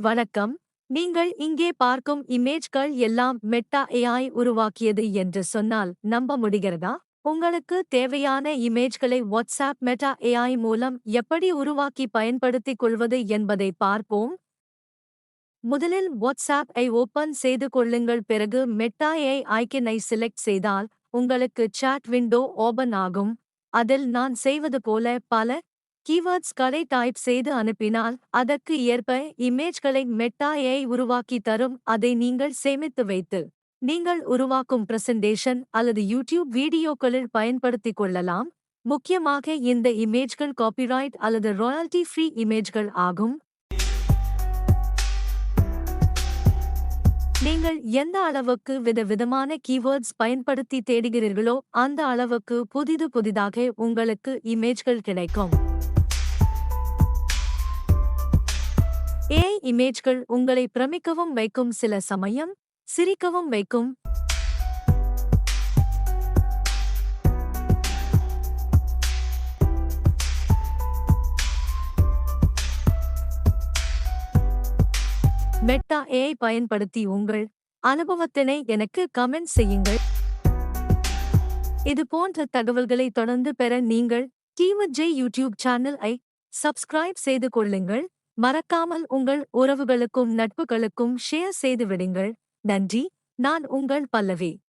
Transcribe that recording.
வணக்கம். நீங்கள் இங்கே பார்க்கும் இமேஜ்கள் எல்லாம் மெட்டா ஏஐ உருவாக்கியது என்று சொன்னால் நம்ப முடிகிறதா? உங்களுக்கு தேவையான இமேஜ்களை வாட்ஸ்ஆப் மெட்டா ஏஐ மூலம் எப்படி உருவாக்கி பயன்படுத்திக் கொள்வது என்பதை பார்ப்போம். முதலில் வாட்ஸ்ஆப் ஐ ஓபன் செய்து கொள்ளுங்கள். பிறகு மெட்டா ஏஐ ஐக்கனை செலக்ட் செய்தால் உங்களுக்கு சாட் விண்டோ ஓபன் ஆகும். அதில் நான் செய்வது போல பல கீவேர்ட்ஸ்களை டைப் செய்து அனுப்பினால் அதற்கு ஏற்ப இமேஜ்களை மெட்டா ஏஐ உருவாக்கி தரும் அதை நீங்கள் சேமித்து வைத்து நீங்கள் உருவாக்கும் பிரசன்டேஷன் அல்லது யூடியூப் வீடியோக்களில் பயன்படுத்திக் கொள்ளலாம். முக்கியமாக இந்த இமேஜ்கள் காப்பிரைட் அல்லது ராயல்டி ஃப்ரீ இமேஜ்கள் ஆகும். நீங்கள் எந்த அளவுக்கு விதவிதமான கீவேர்ட்ஸ் பயன்படுத்தி தேடுகிறீர்களோ அந்த அளவுக்கு புதிது புதிதாக உங்களுக்கு இமேஜ்கள் கிடைக்கும். ஏஐ இமேஜ்கள் உங்களை பிரமிக்கவும் வைக்கும் சில சமயம் சிரிக்கவும் வைக்கும். மெட்டா ஏஐ பயன்படுத்தி உங்கள் அனுபவத்தினை எனக்கு கமெண்ட் செய்யுங்கள். இது போன்ற தகவல்களை தொடர்ந்து பெற நீங்கள் கீவர்ட் யூடியூப் சேனல் ஐ சப்ஸ்கிரைப் செய்து கொள்ளுங்கள். மறக்காமல் உங்கள் உறவுகளுக்கும் நட்புகளுக்கும் ஷேர் செய்து விடுங்கள். நன்றி. நான் உங்கள் பல்லவி.